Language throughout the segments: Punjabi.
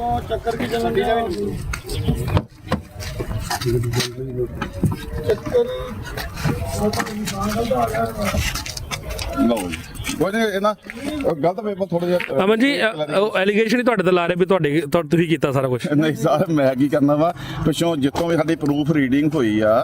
ਉਹ ਚੱਕਰ ਕੀ ਚੱਲਣ ਦੀ ਚੱਕਰ ਲਓ ਜੀ। ਕੋਈ ਨਹੀਂ ਇਹਨਾਂ ਉਹ ਗਲਤ ਪੇਪਰ ਥੋੜਾ ਜਿਹਾ ਅਮਨ ਜੀ ਅ- ਉਹ ਐਲੀਗੇਸ਼ਨ ਹੀ ਤੁਹਾਡੇ ਤੇ ਲਾ ਰਹੇ ਵੀ ਤੁਹਾਡੇ ਤੁਹਾ- ਤੁਸੀਂ ਕੀਤਾ ਸਾਰਾ ਕੁਝ ਨਹੀਂ ਸਰ ਮੈਂ ਕੀ ਕਰਨਾ ਵਾ? ਪਿੱਛੋਂ ਜਿੱਥੋਂ ਵੀ ਸਾਡੀ ਪ੍ਰੂਫ ਰੀਡਿੰਗ ਹੋਈ ਆ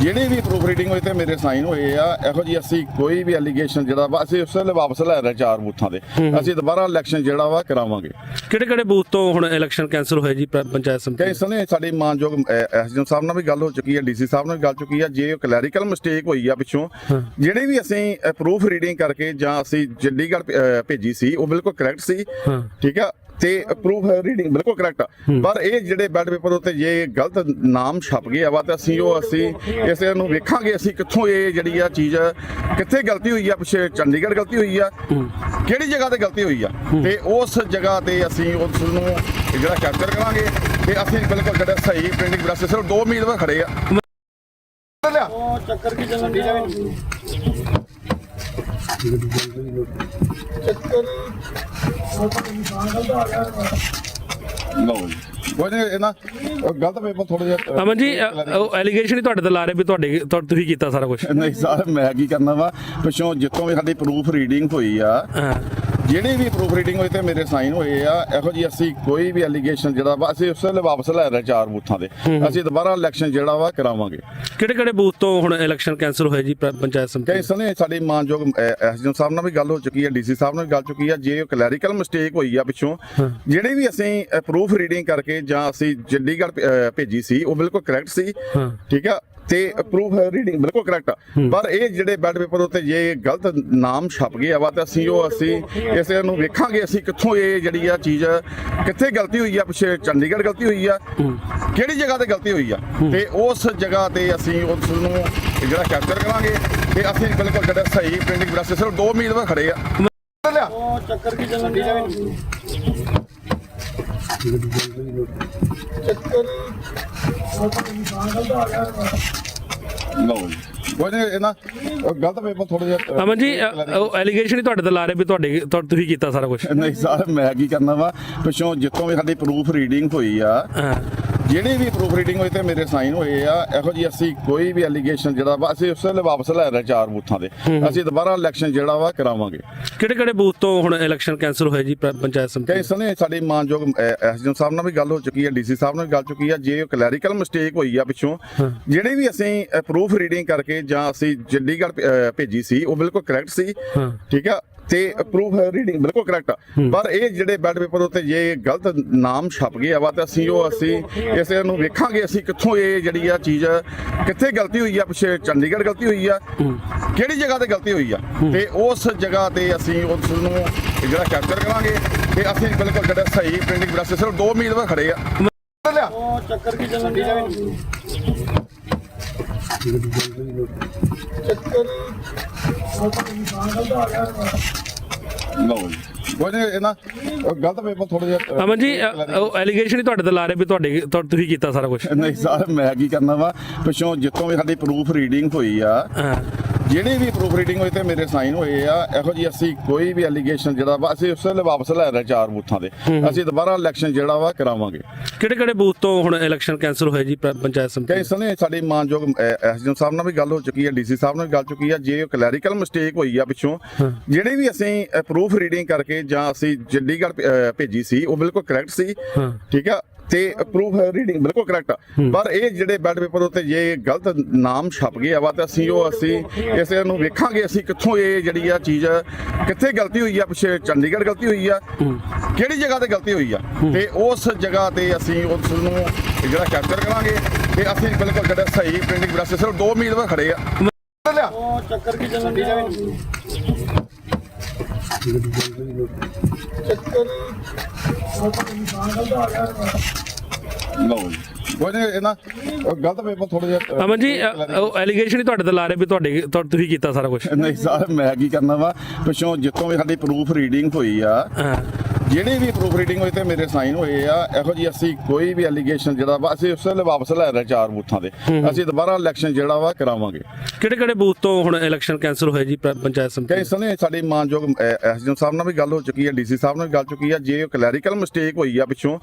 ਜਿਹੜੀ ਵੀ ਪ੍ਰੂਫ ਰੀਡਿੰਗ ਹੋਈ ਤੇ ਮੇਰੇ ਸਾਈਨ ਹੋਏ ਆ ਇਹੋ ਜੀ ਅਸੀਂ ਕੋਈ ਵੀ ਐਲੀਗੇਸ਼ਨ ਜਿਹੜਾ ਵਾ ਅਸੀਂ ਉਸ ਵੇਲੇ ਵਾਪਸ ਲੈ ਰਹੇ ਚਾਰ ਬੂਥਾਂ ਦੇ ਅਸੀਂ ਦੁਬਾਰਾ ਇਲੈਕਸ਼ਨ ਜਿਹੜਾ ਵਾ ਕਰਾਵਾਂਗੇ। ਕਿਹੜੇ ਕਿਹੜੇ ਬੂਥ ਤੋਂ ਹੁਣ ਇਲੈਕਸ਼ਨ ਕੈਂਸਲ ਹੋਏ ਜੀ ਪੰਚਾਇਤ ਸਮਿਤੀ? ਕਈ ਸਨੇ ਸਾਡੀ ਮਾਨਯੋਗ ਐਸਡੀਐਮ ਸਾਹਿਬ ਨਾਲ ਵੀ ਗੱਲ ਹੋ ਚੁੱਕੀ ਹੈ ਡੀਸੀ ਸਾਹਿਬ ਨਾਲ ਵੀ ਗੱਲ ਚੁੱਕੀ ਹੈ ਜੇ ਕਲੈਰੀਕਲ ਮਿਸਟੇਕ ਹੋਈ ਆ ਪਿੱਛੋਂ ਜਿਹੜੇ ਵੀ ਅਸੀਂ ਪ੍ਰੂਫ ਰੀਡਿੰਗ ਕਰਕੇ ਜਾਂ ਅਸੀਂ ਚੰਡੀਗੜ੍ਹ ਭੇਜੀ ਸੀ ਉਹ ਬਿਲਕੁਲ ਕਰੈਕਟ ਸੀ। ਠੀਕ ਆ? ਤੇ ਪ੍ਰੂਫ ਰੀਡਿੰਗ ਬਿਲਕੁਲ ਕਰੈਕਟ ਪਰ ਇਹ ਜਿਹੜੇ ਬੈਡ ਪੇਪਰ ਉੱਤੇ ਜੇ ਗਲਤ ਨਾਮ ਛਪ ਗਿਆ ਵਾ ਤਾਂ ਅਸੀਂ ਉਹ ਅਸੀਂ ਇਸ ਨੂੰ ਵੇਖਾਂਗੇ ਅਸੀਂ ਕਿੱਥੋਂ ਇਹ ਜਿਹੜੀ ਆ ਚੀਜ਼ ਕਿੱਥੇ ਗਲਤੀ ਹੋਈ ਆ ਪਿੱਛੇ ਚੰਡੀਗੜ੍ਹ ਗਲਤੀ ਹੋਈ ਆ ਕਿਹੜੀ ਜਗ੍ਹਾ ਤੇ ਗਲਤੀ ਹੋਈ ਆ? ਤੇ ਉਸ ਜਗ੍ਹਾ ਤੇ ਅਸੀਂ ਉਸ ਨੂੰ ਜਿਹੜਾ ਕੈਪਚਰ ਕਰਾਂਗੇ ਤੇ ਅਸੀਂ ਬਿਲਕੁਲ ਜਿਹੜਾ ਸਹੀ ਪ੍ਰਿੰਟਿੰਗ ਪ੍ਰੈਸ ਸਿਰਫ ਦੋ ਉਮੀਦਵਾਰ ਖੜੇ ਆ। ਉਹ ਚੱਕਰ ਕੀ ਚੱਲਣ ਦੀ ਚੱਕਰ ਲਓ ਜੀ। ਕੋਈ ਨਹੀਂ ਇਹਨਾਂ ਉਹ ਗਲਤ ਪੇਪਰ ਥੋੜਾ ਜਿਹਾ ਅਮਨ ਜੀ ਅ- ਉਹ ਐਲੀਗੇਸ਼ਨ ਹੀ ਤੁਹਾਡੇ ਤੇ ਲਾ ਰਹੇ ਵੀ ਤੁਹਾਡੇ ਤੁਹਾ- ਤੁਸੀਂ ਕੀਤਾ ਸਾਰਾ ਕੁਝ ਨਹੀਂ ਸਰ ਮੈਂ ਕੀ ਕਰਨਾ ਵਾ? ਪਿੱਛੋਂ ਜਿੱਥੋਂ ਵੀ ਸਾਡੀ ਪ੍ਰੂਫ ਰੀਡਿੰਗ ਹੋਈ ਆ ਜਿਹੜੀ ਵੀ ਪ੍ਰੂਫ ਰੀਡਿੰਗ ਹੋਈ ਤੇ ਮੇਰੇ ਸਾਈਨ ਹੋਏ ਆ ਇਹੋ ਜੀ ਅਸੀਂ ਕੋਈ ਵੀ ਐਲੀਗੇਸ਼ਨ ਜਿਹੜਾ ਵਾ ਅਸੀਂ ਉਸ ਵੇਲੇ ਵਾਪਸ ਲੈ ਰਹੇ ਚਾਰ ਬੂਥਾਂ ਦੇ। ਅਸੀਂ ਦੁਬਾਰਾ ਇਲੈਕਸ਼ਨ ਜਿਹੜਾ ਵਾ ਕਰਾਵਾਂਗੇ। ਕਿਹੜੇ ਕਿਹੜੇ ਬੂਥ ਤੋਂ ਹੁਣ ਇਲੈਕਸ਼ਨ ਕੈਂਸਲ ਹੋਏ ਜੀ ਪੰਚਾਇਤ ਸਮਿਤੀ? ਕਈ ਸਨੇ ਸਾਡੀ ਮਾਨਯੋਗ ਐਸਡੀਐਮ ਸਾਹਿਬ ਨਾਲ ਵੀ ਗੱਲ ਹੋ ਚੁੱਕੀ ਹੈ ਡੀਸੀ ਸਾਹਿਬ ਨਾਲ ਵੀ ਗੱਲ ਚੁੱਕੀ ਹੈ ਜੇ ਕਲੈਰੀਕਲ ਮਿਸਟੇਕ ਹੋਈ ਆ ਪਿੱਛੋਂ ਜਿਹੜੇ ਵੀ ਅਸੀਂ ਪ੍ਰੂਫ ਰੀਡਿੰਗ ਕਰਕੇ ਜਾਂ ਅਸੀਂ ਚੰਡੀਗੜ੍ਹ ਭੇਜੀ ਸੀ ਉਹ ਬਿਲਕੁਲ ਕਰੈਕਟ ਸੀ। ਠੀਕ ਆ? ਤੇ ਪ੍ਰੂਫ ਰੀਡਿੰਗ ਬਿਲਕੁਲ ਕਰੈਕਟ ਪਰ ਇਹ ਜਿਹੜੇ ਬੈਡ ਪੇਪਰ ਉੱਤੇ ਜੇ ਗਲਤ ਨਾਮ ਛਪ ਗਿਆ ਵਾ ਤਾਂ ਅਸੀਂ ਉਹ ਅਸੀਂ ਇਸ ਨੂੰ ਵੇਖਾਂਗੇ ਅਸੀਂ ਕਿੱਥੋਂ ਇਹ ਜਿਹੜੀ ਆ ਚੀਜ਼ ਕਿੱਥੇ ਗਲਤੀ ਹੋਈ ਆ ਪਿੱਛੇ ਚੰਡੀਗੜ੍ਹ ਗਲਤੀ ਹੋਈ ਆ। ਕਿਹੜੀ ਜਗ੍ਹਾ ਤੇ ਗਲਤੀ ਹੋਈ ਆ? ਤੇ ਉਸ ਜਗ੍ਹਾ ਤੇ ਅਸੀਂ ਉਸ ਨੂੰ ਜਿਹੜਾ ਕੈਪਚਰ ਕਰਾਂਗੇ ਤੇ ਅਸੀਂ ਬਿਲਕੁਲ ਜਿਹੜਾ ਸਹੀ ਪ੍ਰਿੰਟਿੰਗ ਪ੍ਰੈਸ ਸਿਰਫ ਦੋ ਉਮੀਦਵਾਰ ਖੜੇ ਆ। ਲਿਆ ਉਹ ਚੱਕਰ ਕੀ ਚੱਲਣ ਦੀ ਲਓ ਜੀ ਕੋਈ ਨਹੀਂ ਇਹਨਾਂ ਉਹ ਗਲਤ ਪੇਪਰ ਥੋੜਾ ਜਿਹਾ ਅਮਨ ਜੀ ਅ- ਉਹ ਐਲੀਗੇਸ਼ਨ ਹੀ ਤੁਹਾਡੇ ਤੇ ਲਾ ਰਹੇ ਵੀ ਤੁਹਾਡੇ ਤੁਹਾ- ਤੁਸੀਂ ਕੀਤਾ ਸਾਰਾ ਕੁਝ ਨਹੀਂ ਸਰ ਮੈਂ ਕੀ ਕਰਨਾ ਵਾ? ਪਿੱਛੋਂ ਜਿੱਥੋਂ ਵੀ ਸਾਡੀ ਪ੍ਰੂਫ ਰੀਡਿੰਗ ਹੋਈ ਆ ਜਿਹੜੀ ਵੀ ਪ੍ਰੂਫ ਰੀਡਿੰਗ ਹੋਈ ਤੇ ਮੇਰੇ ਸਾਈਨ ਹੋਏ ਆ ਇਹੋ ਜੀ ਅਸੀਂ ਕੋਈ ਵੀ ਐਲੀਗੇਸ਼ਨ ਜਿਹੜਾ ਵਾ ਅਸੀਂ ਉਸ ਵੇਲੇ ਵਾਪਸ ਲੈ ਰਹੇ ਚਾਰ ਬੂਥਾਂ ਦੇ। ਅਸੀਂ ਦੁਬਾਰਾ ਇਲੈਕਸ਼ਨ ਜਿਹੜਾ ਵਾ ਕਰਾਵਾਂਗੇ। ਕਿਹੜੇ ਕਿਹੜੇ ਬੂਥ ਤੋਂ ਹੁਣ ਇਲੈਕਸ਼ਨ ਕੈਂਸਲ ਹੋਏ ਜੀ ਪੰਚਾਇਤ ਸਮਿਤੀ? ਕਈ ਸਨੇ ਸਾਡੀ ਮਾਨਯੋਗ ਐਸਡੀਐਮ ਸਾਹਿਬ ਨਾਲ ਵੀ ਗੱਲ ਹੋ ਚੁੱਕੀ ਹੈ ਡੀਸੀ ਸਾਹਿਬ ਨਾਲ ਵੀ ਗੱਲ ਚੁੱਕੀ ਹੈ ਜੇ ਕਲੈਰੀਕਲ ਮਿਸਟੇਕ ਹੋਈ ਆ ਪਿੱਛੋਂ ਜਿਹੜੇ ਵੀ ਅਸੀਂ ਪ੍ਰੂਫ ਰੀਡਿੰਗ ਕਰਕੇ ਜਾਂ ਅਸੀਂ ਚੰਡੀਗੜ੍ਹ ਭੇਜੀ ਸੀ ਉਹ ਬਿਲਕੁਲ ਕਰੈਕਟ ਸੀ। ਠੀਕ ਆ ਤੇ ਪ੍ਰੂਫ ਰੀਡਿੰਗ ਬਿਲਕੁਲ ਕਰੈਕਟ ਪਰ ਇਹ ਜਿਹੜੇ ਬੈਡ ਪੇਪਰ ਉੱਤੇ ਜੇ ਗਲਤ ਨਾਮ ਛਪ ਗਿਆ ਵਾ ਤਾਂ ਅਸੀਂ ਉਹ ਅਸੀਂ ਇਸ ਨੂੰ ਵੇਖਾਂਗੇ ਅਸੀਂ ਕਿੱਥੋਂ ਇਹ ਜਿਹੜੀ ਆ ਚੀਜ਼ ਕਿੱਥੇ ਗਲਤੀ ਹੋਈ ਆ ਪਿੱਛੇ ਚੰਡੀਗੜ੍ਹ ਗਲਤੀ ਹੋਈ ਆ। ਕਿਹੜੀ ਜਗ੍ਹਾ ਤੇ ਗਲਤੀ ਹੋਈ ਆ? ਤੇ ਉਸ ਜਗ੍ਹਾ ਤੇ ਅਸੀਂ ਉਸ ਨੂੰ ਜਿਹੜਾ ਕੈਪਚਰ ਕਰਾਂਗੇ ਤੇ ਅਸੀਂ ਬਿਲਕੁਲ ਜਿਹੜਾ ਸਹੀ ਪ੍ਰਿੰਟਿੰਗ ਪ੍ਰੈਸ ਸਿਰਫ ਦੋ ਉਮੀਦਵਾਰ ਖੜੇ ਆ। ਉਹ ਚੱਕਰ ਕੀ ਚੱਲਣ ਦੀ ਲਓ ਜੀ। ਕੋਈ ਨਹੀਂ ਇਹਨਾਂ ਉਹ ਗਲਤ ਪੇਪਰ ਥੋੜਾ ਜਿਹਾ ਅਮਨ ਜੀ ਅ- ਉਹ ਐਲੀਗੇਸ਼ਨ ਹੀ ਤੁਹਾਡੇ ਤੇ ਲਾ ਰਹੇ ਵੀ ਤੁਹਾਡੇ ਤੁਹਾ- ਤੁਸੀਂ ਕੀਤਾ ਸਾਰਾ ਕੁਝ ਨਹੀਂ ਸਰ ਮੈਂ ਕੀ ਕਰਨਾ ਵਾ? ਪਿੱਛੋਂ ਜਿੱਥੋਂ ਵੀ ਸਾਡੀ ਪ੍ਰੂਫ ਰੀਡਿੰਗ ਹੋਈ ਆ ਜਿਹੜੀ ਵੀ ਪ੍ਰੂਫ ਰੀਡਿੰਗ ਹੋਈ ਤੇ ਮੇਰੇ ਸਾਈਨ ਹੋਏ ਆ ਇਹੋ ਜੀ ਅਸੀਂ ਕੋਈ ਵੀ ਐਲੀਗੇਸ਼ਨ ਜਿਹੜਾ ਵਾ ਅਸੀਂ ਉਸ ਵੇਲੇ ਵਾਪਸ ਲੈ ਰਹੇ ਚਾਰ ਬੂਥਾਂ ਦੇ। ਅਸੀਂ ਦੁਬਾਰਾ ਇਲੈਕਸ਼ਨ ਜਿਹੜਾ ਵਾ ਕਰਾਵਾਂਗੇ। ਕਿਹੜੇ ਕਿਹੜੇ ਬੂਥ ਤੋਂ ਹੁਣ ਇਲੈਕਸ਼ਨ ਕੈਂਸਲ ਹੋਏ ਜੀ ਪ- ਪੰਚਾਇਤ ਸਮਿਤੀ? ਕਈ ਸਨੇ ਸਾਡੀ ਮਾਨਯੋਗ ਐਸਡੀਐਮ ਸਾਹਿਬ ਨਾਲ ਵੀ ਗੱਲ ਹੋ ਚੁੱਕੀ ਹੈ ਡੀਸੀ ਸਾਹਿਬ ਨਾਲ ਵੀ ਗੱਲ ਚੁੱਕੀ ਹੈ ਜੇ ਕਲੈਰੀਕਲ ਮਿਸਟੇਕ ਹੋਈ ਆ ਪਿੱਛੋਂ ਜਿਹੜੇ ਵੀ ਅਸੀਂ ਪ੍ਰੂਫ ਰੀਡਿੰਗ ਕਰਕੇ ਜਾਂ ਅਸੀਂ ਚੰਡੀਗੜ੍ਹ ਅਹ ਭੇਜੀ ਸੀ ਉਹ ਬਿਲਕੁਲ ਕਰੈਕਟ ਸੀ। ਹਾਂ। ਠੀਕ ਆ? ਤੇ ਪ੍ਰੂਫ ਰੀਡਿੰਗ ਬਿਲਕੁਲ ਕਰੈਕਟ ਪਰ ਇਹ ਜਿਹੜੇ ਬੈਡ ਪੇਪਰ ਉੱਤੇ ਜੇ ਗਲਤ ਨਾਮ ਛਪ ਗਿਆ ਵਾ ਤਾਂ ਅਸੀਂ ਉਹ ਅਸੀਂ ਇਸ ਨੂੰ ਵੇਖਾਂਗੇ ਅਸੀਂ ਕਿੱਥੋਂ ਇਹ ਜਿਹੜੀ ਆ ਚੀਜ਼ ਕਿੱਥੇ ਗਲਤੀ ਹੋਈ ਆ ਪਿੱਛੇ ਚੰਡੀਗੜ੍ਹ ਗਲਤੀ ਹੋਈ ਆ ਕਿਹੜੀ ਜਗ੍ਹਾ ਤੇ ਗਲਤੀ ਹੋਈ ਆ? ਤੇ ਉਸ ਜਗ੍ਹਾ ਤੇ ਅਸੀਂ ਉਸ ਨੂੰ ਜਿਹੜਾ ਕੈਪਚਰ ਕਰਾਂਗੇ ਤੇ ਅਸੀਂ ਬਿਲਕੁਲ ਜਿਹੜਾ ਸਹੀ ਪ੍ਰਿੰਟਿੰਗ ਪ੍ਰੈਸ ਸਿਰਫ ਦੋ ਉਮੀਦਵਾਰ ਖੜੇ ਆ। ਲਿਆ ਉਹ ਚੱਕਰ ਕੀ ਚੱਲਣ ਦੀ। ਚੱਕਰ ਲਓ ਜੀ। ਕੋਈ ਨਹੀਂ ਉਹ ਗਲਤ ਪੇਪਰ ਥੋੜਾ ਜਿਹਾ ਅਮਨ ਜੀ ਅ- ਉਹ ਐਲੀਗੇਸ਼ਨ ਹੀ ਤੁਹਾਡੇ ਤੇ ਲਾ ਰਹੇ ਵੀ ਤੁਹਾਡੇ ਤੁਹਾ- ਤੁਸੀਂ ਕੀਤਾ ਸਾਰਾ ਕੁਝ ਨਹੀਂ ਸਰ ਮੈਂ ਕੀ ਕਰਨਾ ਵਾ? ਪਿੱਛੋਂ ਜਿੱਥੋਂ ਵੀ ਸਾਡੀ ਪ੍ਰੂਫ ਰੀਡਿੰਗ ਹੋਈ ਆ ਜਿਹੜੀ ਵੀ ਪ੍ਰੂਫ ਰੀਡਿੰਗ ਹੋਈ ਤੇ ਮੇਰੇ ਸਾਈਨ ਹੋਏ ਆ ਇਹੋ ਜੀ ਅਸੀਂ ਕੋਈ ਵੀ ਐਲੀਗੇਸ਼ਨ ਜਿਹੜਾ ਵਾ ਅਸੀਂ ਉਸ ਵੇਲੇ ਵਾਪਸ ਲੈ ਰਹੇ ਚਾਰ ਬੂਥਾਂ ਦੇ। ਅਸੀਂ ਦੁਬਾਰਾ ਇਲੈਕਸ਼ਨ ਜਿਹੜਾ ਵਾ ਕਰਾਵਾਂਗੇ। ਕਿਹੜੇ ਕਿਹੜੇ ਬੂਥ ਤੋਂ ਹੁਣ ਇਲੈਕਸ਼ਨ ਕੈਂਸਲ ਹੋਇਆ ਜੀ ਪੰਚਾਇਤ ਸਮਿਤੀ? ਕਈ ਸਮੇਂ ਸਾਡੀ ਮਾਨਯੋਗ ਐਸਡੀਐਮ ਸਾਹਿਬ ਨਾਲ ਵੀ ਗੱਲ ਹੋ ਚੁੱਕੀ ਹੈ ਡੀਸੀ ਸਾਹਿਬ ਨਾਲ ਵੀ ਗੱਲ ਚੁੱਕੀ ਹੈ ਜੇ ਕਲੈਰੀਕਲ ਮਿਸਟੇਕ ਹੋਈ ਆ ਪਿੱਛੋਂ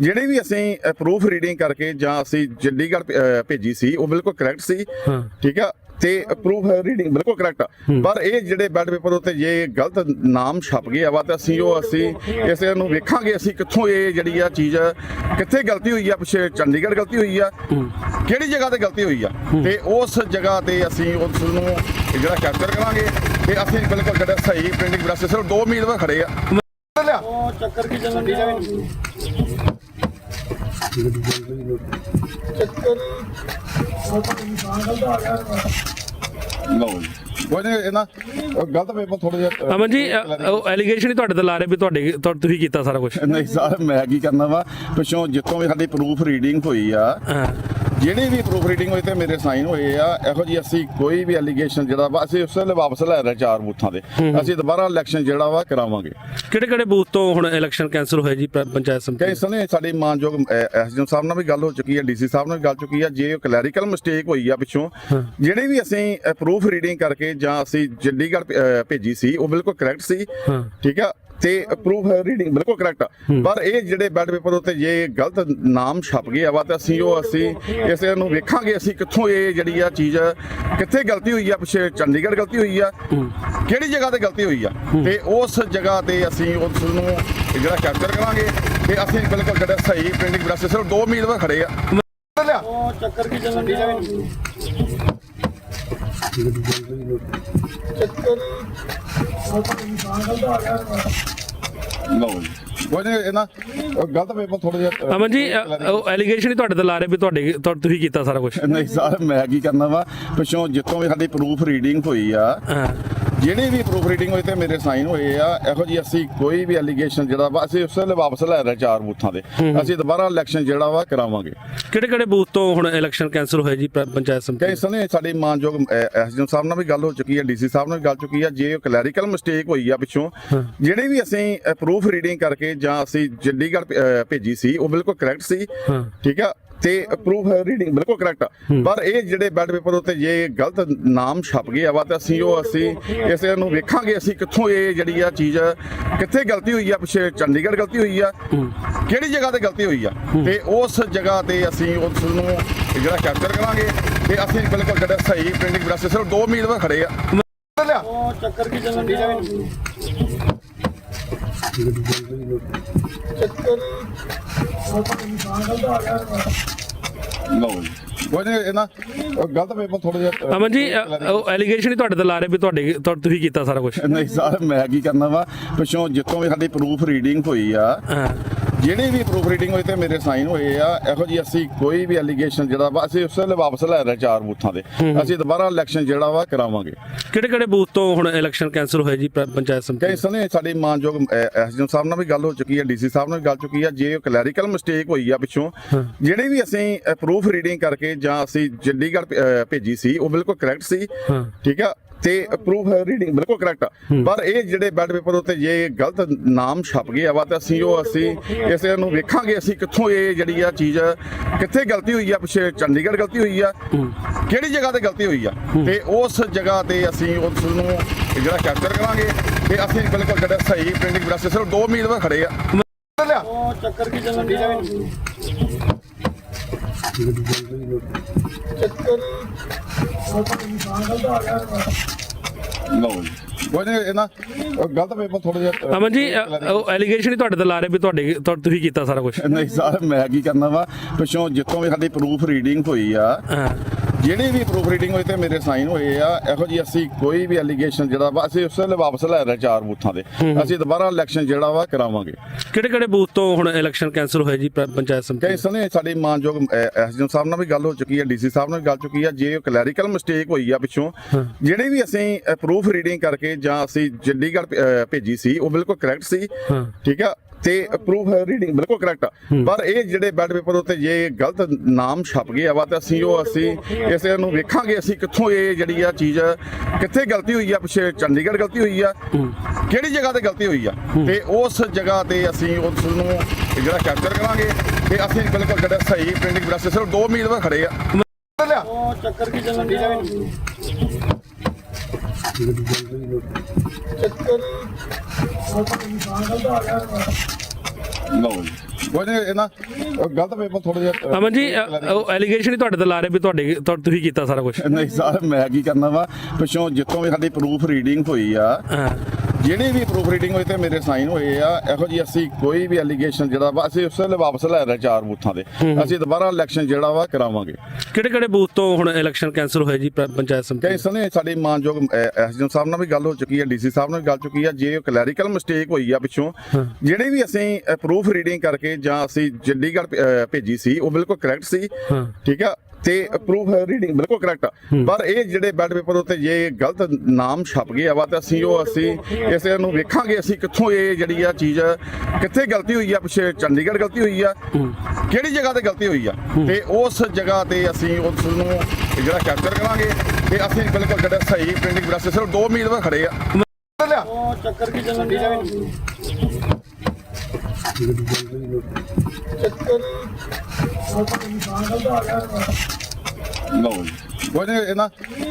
ਜਿਹੜੇ ਵੀ ਅਸੀਂ ਪ੍ਰੂਫ ਰੀਡਿੰਗ ਕਰਕੇ ਜਾਂ ਅਸੀਂ ਚੰਡੀਗੜ੍ਹ ਭੇਜੀ ਸੀ ਉਹ ਬਿਲਕੁਲ ਕਰੈਕਟ ਸੀ। ਠੀਕ ਆ? ਤੇ ਪ੍ਰੂਫ ਰੀਡਿੰਗ ਬਿਲਕੁਲ ਕਰੈਕਟ ਪਰ ਇਹ ਜਿਹੜੇ ਬੈਡ ਪੇਪਰ ਉੱਤੇ ਜੇ ਗਲਤ ਨਾਮ ਛਪ ਗਏ ਆ ਵਾ ਤਾਂ ਅਸੀਂ ਉਹ ਅਸੀਂ ਇਸ ਨੂੰ ਵੇਖਾਂਗੇ ਅਸੀਂ ਕਿੱਥੋਂ ਇਹ ਜਿਹੜੀ ਆ ਚੀਜ਼ ਕਿੱਥੇ ਗਲਤੀ ਹੋਈ ਆ ਪਿੱਛੇ ਚੰਡੀਗੜ੍ਹ ਗਲਤੀ ਹੋਈ ਆ ਕਿਹੜੀ ਜਗ੍ਹਾ ਤੇ ਗਲਤੀ ਹੋਈ ਆ ਤੇ ਉਸ ਜਗ੍ਹਾ ਤੇ ਅਸੀਂ ਉਸ ਨੂੰ ਜਿਹੜਾ ਕੈਪਚਰ ਕਰਾਂਗੇ ਤੇ ਅਸੀਂ ਬਿਲਕੁਲ ਜਿਹੜਾ ਸਹੀ ਪ੍ਰਿੰਟਿੰਗ ਪ੍ਰੈਸ ਸਿਰਫ ਦੋ ਉਮੀਦਵਾਰ ਖੜੇ ਆ। ਲਿਆ ਉਹ ਚੱਕਰ ਕੀ ਚੱਲਣ ਦੀ ਲਓ ਕੋਈ ਨਹੀਂ ਇਹਨਾਂ ਉਹ ਗਲਤ ਪੇਪਰ ਥੋੜਾ ਜਿਹਾ ਅਮਨ ਜੀ ਅ- ਉਹ ਐਲੀਗੇਸ਼ਨ ਹੀ ਤੁਹਾਡੇ ਤੇ ਲਾ ਰਹੇ ਵੀ ਤੁਹਾਡੇ ਤੁਹਾ- ਤੁਸੀਂ ਕੀਤਾ ਸਾਰਾ ਕੁਝ ਨਹੀਂ ਸਰ ਮੈਂ ਕੀ ਕਰਨਾ ਵਾ? ਪਿੱਛੋਂ ਜਿੱਥੋਂ ਵੀ ਸਾਡੀ ਪ੍ਰੂਫ ਰੀਡਿੰਗ ਹੋਈ ਆ ਹਾਂ। ਜਿਹੜੀ ਵੀ ਪ੍ਰੂਫ ਰੀਡਿੰਗ ਹੋਈ ਤੇ ਮੇਰੇ ਸਾਈਨ ਹੋਏ ਆ ਇਹੋ ਜੀ ਅਸੀਂ ਕੋਈ ਵੀ ਐਲੀਗੇਸ਼ਨ ਜਿਹੜਾ ਵਾ ਅਸੀਂ ਉਸ ਵੇਲੇ ਵਾਪਸ ਲੈ ਰਹੇ ਚਾਰ ਬੂਥਾਂ ਦੇ। ਅਸੀਂ ਦੁਬਾਰਾ ਇਲੈਕਸ਼ਨ ਜਿਹੜਾ ਵਾ ਕਰਾਵਾਂਗੇ। ਕਿਹੜੇ ਕਿਹੜੇ ਬੂਥ ਤੋਂ ਹੁਣ ਇਲੈਕਸ਼ਨ ਕੈਂਸਲ ਹੋਇਆ ਜੀ ਪੰਚਾਇਤ ਸਮਿਤੀ? ਕਈ ਸਮੇਂ ਸਾਡੀ ਮਾਨਯੋਗ ਐਸਡੀਐਮ ਸਾਹਿਬ ਨਾਲ ਵੀ ਗੱਲ ਹੋ ਚੁੱਕੀ ਹੈ ਡੀਸੀ ਸਾਹਿਬ ਨਾਲ ਵੀ ਗੱਲ ਚੁੱਕੀ ਹੈ ਜੇ ਕਲੈਰੀਕਲ ਮਿਸਟੇਕ ਹੋਈ ਆ ਪਿੱਛੋਂ ਜਿਹੜੇ ਵੀ ਅਸੀਂ ਪ੍ਰੂਫ ਰੀਡਿੰਗ ਕਰਕੇ ਜਾਂ ਅਸੀਂ ਚੰਡੀਗੜ੍ਹ ਭੇਜੀ ਸੀ ਉਹ ਬਿਲਕੁਲ ਕਰੈਕਟ ਸੀ। ਠੀਕ ਆ ਤੇ ਪ੍ਰੂਫ ਰੀਡਿੰਗ ਬਿਲਕੁਲ ਕਰੈਕਟ ਪਰ ਇਹ ਜਿਹੜੇ ਬੈਡ ਪੇਪਰ ਉੱਤੇ ਜੇ ਗਲਤ ਨਾਮ ਛਪ ਗਏ ਆ ਵਾ ਤਾਂ ਅਸੀਂ ਉਹ ਅਸੀਂ ਇਸ ਨੂੰ ਵੇਖਾਂਗੇ ਅਸੀਂ ਕਿੱਥੋਂ ਇਹ ਜਿਹੜੀ ਆ ਚੀਜ਼ ਕਿੱਥੇ ਗਲਤੀ ਹੋਈ ਆ ਪਿੱਛੇ ਚੰਡੀਗੜ੍ਹ ਗਲਤੀ ਹੋਈ ਆ ਕਿਹੜੀ ਜਗ੍ਹਾ ਤੇ ਗਲਤੀ ਹੋਈ ਆ? ਤੇ ਉਸ ਜਗ੍ਹਾ ਤੇ ਅਸੀਂ ਉਸ ਨੂੰ ਜਿਹੜਾ ਕੈਪਚਰ ਕਰਾਂਗੇ ਤੇ ਅਸੀਂ ਬਿਲਕੁਲ ਜਿਹੜਾ ਸਹੀ ਪ੍ਰਿੰਟਿੰਗ ਪ੍ਰੈਸ ਸਿਰਫ ਦੋ ਉਮੀਦਵਾਰ ਖੜੇ ਆ। ਉਹ ਚੱਕਰ ਕੀ ਚੱਲਣ ਦੀ ਲਓ ਕੋਈ ਨਹੀਂ ਇਹਨਾਂ ਉਹ ਗਲਤ ਪੇਪਰ ਥੋੜਾ ਜਿਹਾ ਅਮਨ ਜੀ ਅ- ਉਹ ਐਲੀਗੇਸ਼ਨ ਹੀ ਤੁਹਾਡੇ ਤੇ ਲਾ ਰਹੇ ਵੀ ਤੁਹਾਡੇ ਤੁਹਾ- ਤੁਸੀਂ ਕੀਤਾ ਸਾਰਾ ਕੁਝ ਨਹੀਂ ਸਰ ਮੈਂ ਕੀ ਕਰਨਾ ਵਾ? ਪਿੱਛੋਂ ਜਿੱਥੋਂ ਵੀ ਸਾਡੀ ਪ੍ਰੂਫ ਰੀਡਿੰਗ ਹੋਈ ਆ ਹਾਂ। ਜਿਹੜੀ ਵੀ ਪ੍ਰੂਫ ਰੀਡਿੰਗ ਹੋਈ ਤੇ ਮੇਰੇ ਸਾਈਨ ਹੋਏ ਆ ਇਹੋ ਜੀ ਅਸੀਂ ਕੋਈ ਵੀ ਐਲੀਗੇਸ਼ਨ ਜਿਹੜਾ ਵਾ ਅਸੀਂ ਉਸ ਵੇਲੇ ਵਾਪਸ ਲੈ ਰਹੇ ਚਾਰ ਬੂਥਾਂ ਦੇ। ਅਸੀਂ ਦੁਬਾਰਾ ਇਲੈਕਸ਼ਨ ਜਿਹੜਾ ਵਾ ਕਰਾਵਾਂਗੇ। ਕਿਹੜੇ ਕਿਹੜੇ ਬੂਥ ਤੋਂ ਹੁਣ ਇਲੈਕਸ਼ਨ ਕੈਂਸਲ ਹੋਇਆ ਜੀ ਪੰਚਾਇਤ ਸਮਿਤੀ? ਕਈ ਸਮੇਂ ਸਾਡੀ ਮਾਨਯੋਗ ਐਸਡੀਐਮ ਸਾਹਿਬ ਨਾਲ ਵੀ ਗੱਲ ਹੋ ਚੁੱਕੀ ਹੈ ਡੀਸੀ ਸਾਹਿਬ ਨਾਲ ਵੀ ਗੱਲ ਚੁੱਕੀ ਹੈ ਜੇ ਕਲੈਰੀਕਲ ਮਿਸਟੇਕ ਹੋਈ ਆ ਪਿੱਛੋਂ ਜਿਹੜੇ ਵੀ ਅਸੀਂ ਪ੍ਰੂਫ ਰੀਡਿੰਗ ਕਰਕੇ ਜਾਂ ਅਸੀਂ ਚੰਡੀਗੜ੍ਹ ਭੇਜੀ ਸੀ ਉਹ ਬਿਲਕੁਲ ਕਰੈਕਟ ਸੀ। ਠੀਕ ਆ? ਤੇ ਪ੍ਰੂਫ ਰੀਡਿੰਗ ਬਿਲਕੁਲ ਕਰੈਕਟ ਪਰ ਇਹ ਜਿਹੜੇ ਬੈਡ ਪੇਪਰ ਉੱਤੇ ਜੇ ਗਲਤ ਨਾਮ ਛਪ ਗਏ ਆ ਵਾ ਤਾਂ ਅਸੀਂ ਉਹ ਅਸੀਂ ਇਸ ਨੂੰ ਵੇਖਾਂਗੇ ਅਸੀਂ ਕਿੱਥੋਂ ਇਹ ਜਿਹੜੀ ਆ ਚੀਜ਼ ਕਿੱਥੇ ਗਲਤੀ ਹੋਈ ਆ ਪਿੱਛੇ ਚੰਡੀਗੜ੍ਹ ਗਲਤੀ ਹੋਈ ਆ ਕਿਹੜੀ ਜਗ੍ਹਾ ਤੇ ਗਲਤੀ ਹੋਈ ਆ? ਤੇ ਉਸ ਜਗ੍ਹਾ ਤੇ ਅਸੀਂ ਉਸ ਨੂੰ ਜਿਹੜਾ ਕੈਪਚਰ ਕਰਾਂਗੇ ਤੇ ਅਸੀਂ ਬਿਲਕੁਲ ਜਿਹੜਾ ਸਹੀ ਪ੍ਰਿੰਟਿੰਗ ਪ੍ਰੈਸ ਸਿਰਫ ਦੋ ਉਮੀਦਵਾਰ ਖੜੇ ਆ। ਲਿਆ ਉਹ ਚੱਕਰ ਕੀ ਚੱਲਣ ਦੀ ਜਾਵੇ ਚੱਕਰ ਲਓ ਕੋਈ ਨਹੀਂ ਇਹਨਾਂ ਉਹ ਗਲਤ ਪੇਪਰ ਥੋੜਾ ਜਿਹਾ ਅਮਨ ਜੀ ਅ- ਉਹ ਐਲੀਗੇਸ਼ਨ ਹੀ ਤੁਹਾਡੇ ਤੇ ਲਾ ਰਹੇ ਵੀ ਤੁਹਾਡੇ ਤੁਹਾ- ਤੁਸੀਂ ਕੀਤਾ ਸਾਰਾ ਕੁਝ ਨਹੀਂ ਸਰ ਮੈਂ ਕੀ ਕਰਨਾ ਵਾ? ਪਿੱਛੋਂ ਜਿੱਥੋਂ ਵੀ ਸਾਡੀ ਪ੍ਰੂਫ ਰੀਡਿੰਗ ਹੋਈ ਆ ਹਾਂ। ਜਿਹੜੀ ਵੀ ਪ੍ਰੂਫ ਰੀਡਿੰਗ ਹੋਈ ਤੇ ਮੇਰੇ ਸਾਈਨ ਹੋਏ ਆ ਇਹੋ ਜੀ ਅਸੀਂ ਕੋਈ ਵੀ ਐਲੀਗੇਸ਼ਨ ਜਿਹੜਾ ਵਾ ਅਸੀਂ ਉਸ ਵੇਲੇ ਵਾਪਸ ਲੈ ਰਹੇ ਚਾਰ ਬੂਥਾਂ ਦੇ ਅਸੀਂ ਦੁਬਾਰਾ ਇਲੈਕਸ਼ਨ ਜਿਹੜਾ ਵਾ ਕਰਾਵਾਂਗੇ। ਕਿਹੜੇ ਕਿਹੜੇ ਬੂਥ ਤੋਂ ਹੁਣ ਇਲੈਕਸ਼ਨ ਕੈਂਸਲ ਹੋਇਆ ਜੀ ਪੰਚਾਇਤ ਸਮਿਤੀ? ਕਈ ਸਮੇਂ ਸਾਡੀ ਮਾਨਯੋਗ ਐਸਡੀਐਮ ਸਾਹਿਬ ਨਾਲ ਵੀ ਗੱਲ ਹੋ ਚੁੱਕੀ ਹੈ ਡੀਸੀ ਸਾਹਿਬ ਨਾਲ ਵੀ ਗੱਲ ਚੁੱਕੀ ਹੈ ਜੇ ਕਲੈਰੀਕਲ ਮਿਸਟੇਕ ਹੋਈ ਆ ਪਿੱਛੋਂ ਜਿਹੜੇ ਵੀ ਅਸੀਂ ਪ੍ਰੂਫ ਰੀਡਿੰਗ ਕਰਕੇ ਜਾਂ ਅਸੀਂ ਚੰਡੀਗੜ੍ਹ ਭੇਜੀ ਸੀ ਉਹ ਬਿਲਕੁਲ ਕਰੈਕਟ ਸੀ। ਠੀਕ ਆ? ਤੇ ਪ੍ਰੂਫ ਰੀਡਿੰਗ ਬਿਲਕੁਲ ਕਰੈਕਟ ਪਰ ਇਹ ਜਿਹੜੇ ਬੈਡ ਪੇਪਰ ਉੱਤੇ ਜੇ ਗਲਤ ਨਾਮ ਛਪ ਗਏ ਆ ਵਾ ਤਾਂ ਅਸੀਂ ਉਹ ਅਸੀਂ ਇਸ ਨੂੰ ਵੇਖਾਂਗੇ ਅਸੀਂ ਕਿੱਥੋਂ ਇਹ ਜਿਹੜੀ ਆ ਚੀਜ਼ ਕਿੱਥੇ ਗਲਤੀ ਹੋਈ ਆ ਪਿੱਛੇ ਚੰਡੀਗੜ੍ਹ ਗਲਤੀ ਹੋਈ ਆ ਕਿਹੜੀ ਜਗ੍ਹਾ ਤੇ ਗਲਤੀ ਹੋਈ ਆ? ਤੇ ਉਸ ਜਗ੍ਹਾ ਤੇ ਅਸੀਂ ਉਸ ਨੂੰ ਜਿਹੜਾ ਕੈਪਚਰ ਕਰਾਂਗੇ ਤੇ ਅਸੀਂ ਬਿਲਕੁਲ ਜਿਹੜਾ ਸਹੀ ਪ੍ਰਿੰਟਿੰਗ ਪ੍ਰੈਸ ਸਿਰਫ ਦੋ ਉਮੀਦਵਾਰ ਖੜੇ ਆ। ਚੱਕਰ ਕੀ ਚੱਲਣ ਦੀ ਜਾਵੇ ਚੱਕਰ ਲਓ ਕੋਈ ਨਹੀਂ ਇਹਨਾਂ ਉਹ ਗਲਤ ਪੇਪਰ ਥੋੜਾ ਜਿਹਾ ਅਮਨ ਜੀ ਅ- ਉਹ ਐਲੀਗੇਸ਼ਨ ਹੀ ਤੁਹਾਡੇ ਤੇ ਲਾ ਰਹੇ ਵੀ ਤੁਹਾਡੇ ਤੁਹਾ- ਤੁਸੀਂ ਕੀਤਾ ਸਾਰਾ ਕੁਝ ਨਹੀਂ ਸਰ ਮੈਂ ਕੀ ਕਰਨਾ ਵਾ? ਪਿੱਛੋਂ ਜਿੱਥੋਂ ਵੀ ਸਾਡੀ ਪ੍ਰੂਫ ਰੀਡਿੰਗ ਹੋਈ ਆ ਹਾਂ। ਜਿਹੜੀ ਵੀ ਪ੍ਰੂਫ ਰੀਡਿੰਗ ਹੋਈ ਤੇ ਮੇਰੇ ਸਾਈਨ ਹੋਏ ਆ ਇਹੋ ਜੀ ਅਸੀਂ ਕੋਈ ਵੀ ਐਲੀਗੇਸ਼ਨ ਜਿਹੜਾ ਵਾ ਅਸੀਂ ਉਸ ਵੇਲੇ ਵਾਪਸ ਲੈ ਰਹੇ ਚਾਰ ਬੂਥਾਂ ਦੇ ਅਸੀਂ ਦੁਬਾਰਾ ਇਲੈਕਸ਼ਨ ਜਿਹੜਾ ਵਾ ਕਰਾਵਾਂਗੇ। ਕਿਹੜੇ ਕਿਹੜੇ ਬੂਥ ਤੋਂ ਹੁਣ ਇਲੈਕਸ਼ਨ ਕੈਂਸਲ ਹੋਇਆ ਜੀ ਪੰਚਾਇਤ ਸਮਿਤੀ? ਕਈ ਸਮੇਂ ਸਾਡੀ ਮਾਨਯੋਗ ਐਸਡੀਐਮ ਸਾਹਿਬ ਨਾਲ ਵੀ ਗੱਲ ਹੋ ਚੁੱਕੀ ਹੈ ਡੀਸੀ ਸਾਹਿਬ ਨਾਲ ਵੀ ਗੱਲ ਚੁੱਕੀ ਹੈ ਜੇ ਕਲੈਰੀਕਲ ਮਿਸਟੇਕ ਹੋਈ ਆ ਪਿੱਛੋਂ ਜਿਹੜੇ ਵੀ ਅਸੀਂ ਪ੍ਰੂਫ ਰੀਡਿੰਗ ਕਰਕੇ ਜਾਂ ਅਸੀਂ ਚੰਡੀਗੜ੍ਹ ਭੇਜੀ ਸੀ ਉਹ ਬਿਲਕੁਲ ਕਰੈਕਟ ਸੀ। ਠੀਕ ਆ? ਤੇ ਪ੍ਰੂਫ ਹੈ ਰੀਡਿੰਗ ਬਿਲਕੁਲ ਕਰੈਕਟ ਪਰ ਇਹ ਜਿਹੜੇ ਬੈਡ ਪੇਪਰ ਉੱਤੇ ਜੇ ਗਲਤ ਨਾਮ ਛਪ ਗਿਆ ਵਾ ਤਾਂ ਅਸੀਂ ਉਹ ਅਸੀਂ ਇਸ ਨੂੰ ਵੇਖਾਂਗੇ ਅਸੀਂ ਕਿੱਥੋਂ ਇਹ ਜਿਹੜੀ ਆ ਚੀਜ਼ ਕਿੱਥੇ ਗਲਤੀ ਹੋਈ ਆ ਪਿੱਛੇ ਚੰਡੀਗੜ੍ਹ ਗਲਤੀ ਹੋਈ ਆ ਕਿਹੜੀ ਜਗ੍ਹਾ ਤੇ ਗਲਤੀ ਹੋਈ ਆ? ਤੇ ਉਸ ਜਗ੍ਹਾ ਤੇ ਅਸੀਂ ਉਸ ਨੂੰ ਜਿਹੜਾ ਕੈਪਚਰ ਕਰਾਂਗੇ ਤੇ ਅਸੀਂ ਬਿਲਕੁਲ ਜਿਹੜਾ ਸਹੀ ਪ੍ਰਿੰਟਿੰਗ ਪ੍ਰੈਸ ਸਿਰਫ ਦੋ ਉਮੀਦਵਾਰ ਖੜੇ ਆ। ਚੱਕਰ ਕੀ ਚੱਲਣ ਦੀ ਚੱਕਰ ਲਓ ਜੀ ਕੋਈ ਨਹੀਂ ਇਹ ਨਾ ਉਹ ਗਲਤ ਪੇਪਰ ਥੋੜਾ ਜਿਹਾ ਅਮਨ ਜੀ ਅ- ਉਹ ਐਲੀਗੇਸ਼ਨ ਹੀ ਤੁਹਾਡੇ ਤੇ ਲਾ ਰਹੇ ਵੀ ਤੁਹਾਡੇ ਤੁਹਾ- ਤੁਸੀਂ ਕੀਤਾ ਸਾਰਾ ਕੁਝ ਨਹੀਂ ਸਰ ਮੈਂ ਕੀ ਕਰਨਾ ਵਾ ਪਿੱਛੋਂ ਜਿੱਥੋਂ ਵੀ ਸਾਡੀ ਪ੍ਰੂਫ ਰੀਡਿੰਗ ਹੋਈ ਆ ਹਾਂ। ਜਿਹੜੀ ਵੀ ਪ੍ਰੂਫ ਰੀਡਿੰਗ ਹੋਈ ਤੇ ਮੇਰੇ ਸਾਈਨ ਹੋਏ ਆ ਇਹੋ ਜੀ ਅਸੀਂ ਕੋਈ ਵੀ ਐਲੀਗੇਸ਼ਨ ਜਿਹੜਾ ਵਾ ਅਸੀਂ ਉਸ ਵੇਲੇ ਵਾਪਸ ਲੈ ਰਹੇ ਚਾਰ ਬੂਥਾਂ ਦੇ ਅਸੀਂ ਦੁਬਾਰਾ ਇਲੈਕਸ਼ਨ ਜਿਹੜਾ ਵਾ ਕਰਾਵਾਂਗੇ। ਕਿਹੜੇ ਕਿਹੜੇ ਬੂਥ ਤੋਂ ਹੁਣ ਇਲੈਕਸ਼ਨ ਕੈਂਸਲ ਹੋਇਆ ਜੀ ਪੰਚਾਇਤ ਸਮਿਤੀ? ਸਨੇ ਸਾਡੀ ਮਾਨਯੋਗ ਐਸਡੀਐਮ ਸਾਹਿਬ ਨਾਲ ਵੀ ਗੱਲ ਹੋ ਚੁੱਕੀ ਹੈ ਡੀਸੀ ਸਾਹਿਬ ਨਾਲ ਵੀ ਗੱਲ ਚੁੱਕੀ ਹੈ ਜੇ ਕਲੈਰੀਕਲ ਮਿਸਟੇਕ ਹੋਈ ਆ ਪਿੱਛੋਂ ਜਿਹੜੇ ਵੀ ਅਸੀਂ ਪ੍ਰੂਫ ਰੀਡਿੰਗ ਕਰਕੇ ਜਾਂ ਅਸੀਂ ਚੰਡੀਗੜ੍ਹ ਭੇਜੀ ਸੀ ਉਹ ਬਿਲਕੁਲ ਕਰੈਕਟ ਸੀ। ਠੀਕ ਆ? ਤੇ ਪ੍ਰੂਫ ਰੀਡਿੰਗ ਬਿਲਕੁਲ ਕਰੈਕਟ ਪਰ ਇਹ ਜਿਹੜੇ ਬੈਡ ਪੇਪਰ ਉੱਤੇ ਜੇ ਗਲਤ ਨਾਮ ਛਪ ਗਿਆ ਵਾ ਤਾਂ ਅਸੀਂ ਉਹ ਅਸੀਂ ਇਸ ਨੂੰ ਵੇਖਾਂਗੇ ਅਸੀਂ ਕਿੱਥੋਂ ਇਹ ਜਿਹੜੀ ਆ ਚੀਜ਼ ਕਿੱਥੇ ਗਲਤੀ ਹੋਈ ਆ ਪਿੱਛੇ ਚੰਡੀਗੜ੍ਹ ਗਲਤੀ ਹੋਈ ਆ ਕਿਹੜੀ ਜਗ੍ਹਾ ਤੇ ਗਲਤੀ ਹੋਈ ਆ ਤੇ ਉਸ ਜਗ੍ਹਾ ਤੇ ਅਸੀਂ ਉਸ ਨੂੰ ਜਿਹੜਾ ਕੈਪਚਰ ਕਰਾਂਗੇ ਤੇ ਅਸੀਂ ਬਿਲਕੁਲ ਜਿਹੜਾ ਸਹੀ ਪ੍ਰਿੰਟਿੰਗ ਪ੍ਰੈਸ ਸਿਰਫ ਦੋ ਉਮੀਦਵਾਰ ਖੜੇ ਆ। ਉਹ ਚੱਕਰ ਕੀ ਚੱਲਣ ਦੀ ਚੱਕਰ ਲਓ ਜੀ ਕੋਈ ਨਹੀਂ ਇਹ ਨਾ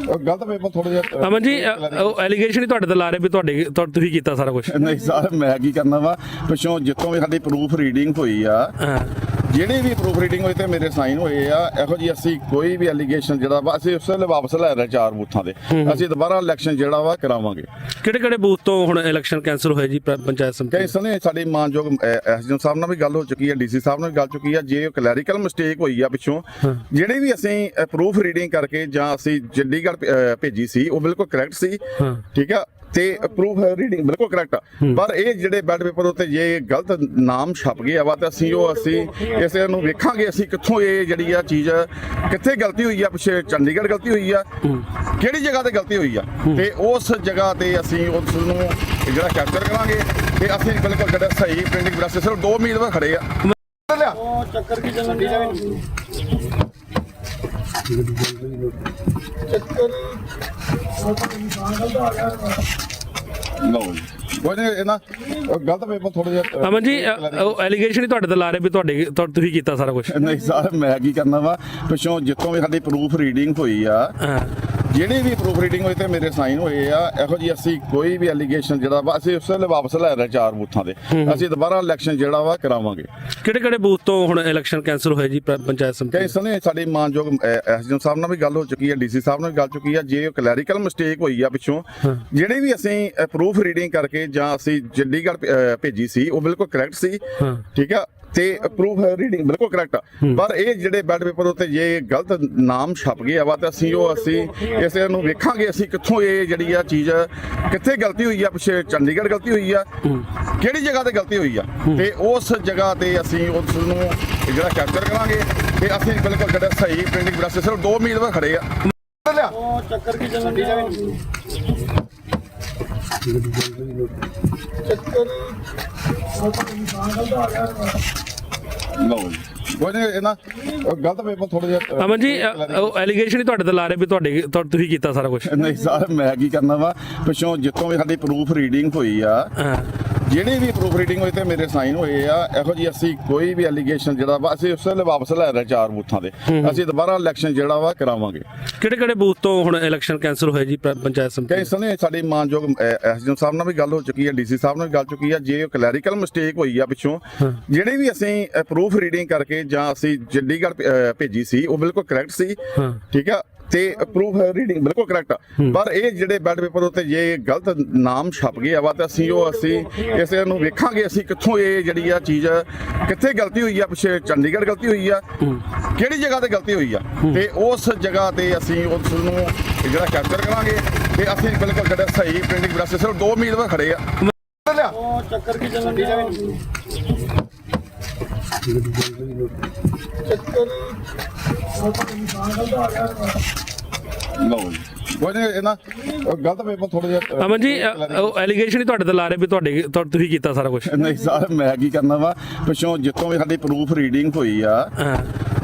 ਉਹ ਗਲਤ ਪੇਪਰ ਥੋੜਾ ਜਿਹਾ ਅਮਨ ਜੀ ਅ- ਉਹ ਐਲੀਗੇਸ਼ਨ ਹੀ ਤੁਹਾਡੇ ਤੇ ਲਾ ਰਹੇ ਵੀ ਤੁਹਾਡੇ ਤੁਹਾ- ਤੁਸੀਂ ਕੀਤਾ ਸਾਰਾ ਕੁਝ ਨਹੀਂ ਸਰ ਮੈਂ ਕੀ ਕਰਨਾ ਵਾ? ਪਿੱਛੋਂ ਜਿੱਥੋਂ ਵੀ ਸਾਡੀ ਪ੍ਰੂਫ ਰੀਡਿੰਗ ਹੋਈ ਆ ਹਾਂ। ਜਿਹੜੀ ਵੀ ਪ੍ਰੂਫ ਰੀਡਿੰਗ ਹੋਈ ਤੇ ਮੇਰੇ ਸਾਈਨ ਹੋਏ ਆ ਇਹੋ ਜੀ ਅਸੀਂ ਕੋਈ ਵੀ ਐਲੀਗੇਸ਼ਨ ਜਿਹੜਾ ਵਾ ਅਸੀਂ ਉਸ ਵੇਲੇ ਵਾਪਸ ਲੈ ਰਹੇ ਚਾਰ ਬੂਥਾਂ ਦੇ। ਅਸੀਂ ਦੁਬਾਰਾ ਇਲੈਕਸ਼ਨ ਜਿਹੜਾ ਵਾ ਕਰਾਵਾਂਗੇ। ਕਿਹੜੇ ਕਿਹੜੇ ਬੂਥ ਤੋਂ ਹੁਣ ਇਲੈਕਸ਼ਨ ਕੈਂਸਲ ਹੋਇਆ ਜੀ ਪੰਚਾਇਤ ਸਮਿਤੀ? ਕਈ ਸਨੇ ਸਾਡੀ ਮਾਨਯੋਗ ਐਸਡੀਐਮ ਸਾਹਿਬ ਨਾਲ ਵੀ ਗੱਲ ਹੋ ਚੁੱਕੀ ਹੈ ਡੀਸੀ ਸਾਹਿਬ ਨਾਲ ਵੀ ਗੱਲ ਚੁੱਕੀ ਹੈ ਜੇ ਕਲੈਰੀਕਲ ਮਿਸਟੇਕ ਹੋਈ ਆ ਪਿੱਛੋਂ ਜਿਹੜੇ ਵੀ ਅਸੀਂ ਪ੍ਰੂਫ ਰੀਡਿੰਗ ਕਰਕੇ ਜਾਂ ਅਸੀਂ ਚੰਡੀਗੜ੍ਹ ਭੇਜੀ ਸੀ ਉਹ ਬਿਲਕੁਲ ਕਰੈਕਟ ਸੀ। ਠੀਕ ਆ? ਤੇ ਪ੍ਰੂਫ ਰੀਡਿੰਗ ਬਿਲਕੁਲ ਕਰੈਕਟ ਪਰ ਇਹ ਜਿਹੜੇ ਬੈਡ ਪੇਪਰ ਉੱਤੇ ਜੇ ਗਲਤ ਨਾਮ ਛਪ ਗਿਆ ਵਾ ਤਾਂ ਅਸੀਂ ਉਹ ਅਸੀਂ ਇਸ ਨੂੰ ਵੇਖਾਂਗੇ ਅਸੀਂ ਕਿੱਥੋਂ ਇਹ ਜਿਹੜੀ ਆ ਚੀਜ਼ ਕਿੱਥੇ ਗਲਤੀ ਹੋਈ ਆ ਪਿੱਛੇ ਚੰਡੀਗੜ੍ਹ ਗਲਤੀ ਹੋਈ ਆ। ਕਿਹੜੀ ਜਗ੍ਹਾ ਤੇ ਗਲਤੀ ਹੋਈ ਆ? ਤੇ ਉਸ ਜਗ੍ਹਾ ਤੇ ਅਸੀਂ ਉਸ ਨੂੰ ਜਿਹੜਾ ਕੈਪਚਰ ਕਰਾਂਗੇ ਤੇ ਅਸੀਂ ਬਿਲਕੁਲ ਜਿਹੜਾ ਸਹੀ ਪ੍ਰਿੰਟਿੰਗ ਪ੍ਰੈਸ ਸਿਰਫ ਦੋ ਉਮੀਦਵਾਰ ਖੜੇ ਆ। ਉਹ ਚੱਕਰ ਕੀ ਚੱਲਣ ਦੀ? ਚੱਕਰ ਲਓ ਜੀ। ਕੋਈ ਨਹੀਂ ਇਹ ਨਾ ਉਹ ਗਲਤ ਪੇਪਰ ਥੋੜਾ ਜਿਹਾ ਅਮਨ ਜੀ ਅ- ਉਹ ਐਲੀਗੇਸ਼ਨ ਹੀ ਤੁਹਾਡੇ ਤੇ ਲਾ ਰਹੇ ਵੀ ਤੁਹਾਡੇ ਤੁਹਾ- ਤੁਸੀਂ ਕੀਤਾ ਸਾਰਾ ਕੁਝ ਨਹੀਂ ਸਰ ਮੈਂ ਕੀ ਕਰਨਾ ਵਾ? ਪਿੱਛੋਂ ਜਿੱਥੋਂ ਵੀ ਸਾਡੀ ਪ੍ਰੂਫ ਰੀਡਿੰਗ ਹੋਈ ਆ ਹਾਂ। ਜਿਹੜੀ ਵੀ ਪ੍ਰੂਫ ਰੀਡਿੰਗ ਹੋਈ ਤੇ ਮੇਰੇ ਸਾਈਨ ਹੋਏ ਆ ਇਹੋ ਜੀ ਅਸੀਂ ਕੋਈ ਵੀ ਐਲੀਗੇਸ਼ਨ ਜਿਹੜਾ ਵਾ ਅਸੀਂ ਉਸ ਵੇਲੇ ਵਾਪਸ ਲੈ ਰਹੇ ਚਾਰ ਬੂਥਾਂ ਦੇ। ਅਸੀਂ ਦੁਬਾਰਾ ਇਲੈਕਸ਼ਨ ਜਿਹੜਾ ਵਾ ਕਰਾਵਾਂਗੇ। ਕਿਹੜੇ ਕਿਹੜੇ ਬੂਥ ਤੋਂ ਹੁਣ ਇਲੈਕਸ਼ਨ ਕੈਂਸਲ ਹੋਇਆ ਜੀ ਪੰਚਾਇਤ ਸਮਿਤੀ? ਕਈ ਸਨੇ ਸਾਡੀ ਮਾਨਯੋਗ ਐਸਡੀਐਮ ਸਾਹਿਬ ਨਾਲ ਵੀ ਗੱਲ ਹੋ ਚੁੱਕੀ ਹੈ ਡੀਸੀ ਸਾਹਿਬ ਨਾਲ ਵੀ ਗੱਲ ਚੁੱਕੀ ਹੈ ਜੇ ਕਲੈਰੀਕਲ ਮਿਸਟੇਕ ਹੋਈ ਆ ਪਿੱਛੋਂ ਜਿਹੜੇ ਵੀ ਅਸੀਂ ਪ੍ਰੂਫ ਰੀਡਿੰਗ ਕਰਕੇ ਜਾਂ ਅਸੀਂ ਚੰਡੀਗੜ੍ਹ ਭੇਜੀ ਸੀ ਉਹ ਬਿਲਕੁਲ ਕਰੈਕਟ ਸੀ। ਠੀਕ ਆ? ਤੇ ਪ੍ਰੂਫ ਰੀਡਿੰਗ ਬਿਲਕੁਲ ਕਰੈਕਟ ਪਰ ਇਹ ਜਿਹੜੇ ਬੈਡ ਪੇਪਰ ਉੱਤੇ ਜੇ ਗਲਤ ਨਾਮ ਛਪ ਗਿਆ ਵਾ ਤਾਂ ਅਸੀਂ ਉਹ ਅਸੀਂ ਇਸ ਨੂੰ ਵੇਖਾਂਗੇ ਅਸੀਂ ਕਿੱਥੋਂ ਇਹ ਜਿਹੜੀ ਆ ਚੀਜ਼ ਕਿੱਥੇ ਗਲਤੀ ਹੋਈ ਆ ਪਿੱਛੇ ਚੰਡੀਗੜ੍ਹ ਗਲਤੀ ਹੋਈ ਆ। ਕਿਹੜੀ ਜਗ੍ਹਾ ਤੇ ਗਲਤੀ ਹੋਈ ਆ? ਤੇ ਉਸ ਜਗ੍ਹਾ ਤੇ ਅਸੀਂ ਉਸ ਨੂੰ ਜਿਹੜਾ ਕੈਪਚਰ ਕਰਾਂਗੇ ਤੇ ਅਸੀਂ ਬਿਲਕੁਲ ਜਿਹੜਾ ਸਹੀ ਪ੍ਰਿੰਟਿੰਗ ਪ੍ਰੈਸ ਸਿਰਫ ਦੋ ਉਮੀਦਵਾਰ ਖੜੇ ਆ। ਲਿਆ ਉਹ ਚੱਕਰ ਕੀ ਚੱਲਣ ਦੀ ਚੱਕਰ ਲਓ ਜੀ। ਕੋਈ ਨਹੀਂ ਇਹ ਨਾ ਉਹ ਗਲਤ ਪੇਪਰ ਥੋੜਾ ਜਿਹਾ ਅਮਨ ਜੀ ਅ- ਉਹ ਐਲੀਗੇਸ਼ਨ ਹੀ ਤੁਹਾਡੇ ਤੇ ਲਾ ਰਹੇ ਵੀ ਤੁਹਾਡੇ ਤੁਹਾ- ਤੁਸੀਂ ਕੀਤਾ ਸਾਰਾ ਕੁਝ ਨਹੀਂ ਸਰ ਮੈਂ ਕੀ ਕਰਨਾ ਵਾ? ਪਿੱਛੋਂ ਜਿੱਥੋਂ ਵੀ ਸਾਡੀ ਪ੍ਰੂਫ ਰੀਡਿੰਗ ਹੋਈ ਆ ਹਾਂ। ਜਿਹੜੀ ਵੀ ਪ੍ਰੂਫ ਰੀਡਿੰਗ ਹੋਈ ਤੇ ਮੇਰੇ ਸਾਈਨ ਹੋਏ ਆ ਇਹੋ ਜੀ ਅਸੀਂ ਕੋਈ ਵੀ ਐਲੀਗੇਸ਼ਨ ਜਿਹੜਾ ਵਾ ਅਸੀਂ ਉਸ ਵੇਲੇ ਵਾਪਸ ਲੈ ਰਹੇ ਚਾਰ ਬੂਥਾਂ ਦੇ। ਅਸੀਂ ਦੁਬਾਰਾ ਇਲੈਕਸ਼ਨ ਜਿਹੜਾ ਵਾ ਕਰਾਵਾਂਗੇ। ਕਿਹੜੇ ਕਿਹੜੇ ਬੂਥ ਤੋਂ ਹੁਣ ਇਲੈਕਸ਼ਨ ਕੈਂਸਲ ਹੋਇਆ ਜੀ ਪੰਚਾਇਤ ਸਮਿਤੀ? ਕਈ ਸਨੇ ਸਾਡੀ ਮਾਨਯੋਗ ਐਸਡੀਐਮ ਸਾਹਿਬ ਨਾਲ ਵੀ ਗੱਲ ਹੋ ਚੁੱਕੀ ਹੈ ਡੀਸੀ ਸਾਹਿਬ ਨਾਲ ਵੀ ਗੱਲ ਚੁੱਕੀ ਹੈ ਜੇ ਕਲੈਰੀਕਲ ਮਿਸਟੇਕ ਹੋਈ ਆ ਪਿੱਛੋਂ ਜਿਹੜੇ ਵੀ ਅਸੀਂ ਪ੍ਰੂਫ ਰੀਡਿੰਗ ਕਰਕੇ ਜਾਂ ਅਸੀਂ ਚੰਡੀਗੜ੍ਹ ਭੇਜੀ ਸੀ ਉਹ ਬਿਲਕੁਲ ਕਰੈਕਟ ਸੀ। ਠੀਕ ਆ? ਤੇ ਪ੍ਰੂਫ ਰੀਡਿੰਗ ਬਿਲਕੁਲ ਕਰੈਕਟ ਪਰ ਇਹ ਜਿਹੜੇ ਬੈਡ ਪੇਪਰ ਉੱਤੇ ਜੇ ਗਲਤ ਨਾਮ ਛਪ ਗਿਆ ਵਾ ਤਾਂ ਅਸੀਂ ਉਹ ਅਸੀਂ ਇਸ ਨੂੰ ਵੇਖਾਂਗੇ ਅਸੀਂ ਕਿੱਥੋਂ ਇਹ ਜਿਹੜੀ ਆ ਚੀਜ਼ ਕਿੱਥੇ ਗਲਤੀ ਹੋਈ ਆ ਪਿੱਛੇ ਚੰਡੀਗੜ੍ਹ ਗਲਤੀ ਹੋਈ ਆ ਕਿਹੜੀ ਜਗ੍ਹਾ ਤੇ ਗਲਤੀ ਹੋਈ ਆ? ਤੇ ਉਸ ਜਗ੍ਹਾ ਤੇ ਅਸੀਂ ਉਸ ਨੂੰ ਜਿਹੜਾ ਕੈਪਚਰ ਕਰਾਂਗੇ ਤੇ ਅਸੀਂ ਬਿਲਕੁਲ ਜਿਹੜਾ ਸਹੀ ਪ੍ਰਿੰਟਿੰਗ ਪ੍ਰੈਸ ਸਿਰਫ ਦੋ ਉਮੀਦਵਾਰ ਖੜੇ ਆ। ਲਿਆ ਉਹ ਚੱਕਰ ਕੀ ਚੱਲਣ ਦੀ ਲਓ ਜੀ ਕੋਈ ਨਹੀਂ ਇਹ ਨਾ ਉਹ ਗਲਤ ਪੇਪਰ ਥੋੜਾ ਜਿਹਾ ਅ, ਅਮਨ ਜੀ ਅ, ਉਹ ਐਲੀਗੇਸ਼ਨ ਹੀ ਤੁਹਾਡੇ ਤੇ ਲਾ ਰਹੇ ਵੀ ਤੁਹਾਡੇ ਤੁਹਾ- ਤੁਸੀਂ ਕੀਤਾ ਸਾਰਾ ਕੁਝ ਨਹੀਂ ਸਰ ਮੈਂ ਕੀ ਕਰਨਾ ਵਾ ਪਿੱਛੋਂ ਜਿੱਥੋਂ ਵੀ ਸਾਡੀ ਪ੍ਰੂਫ ਰੀਡਿੰਗ ਹੋਈ ਆ ਹਾਂ।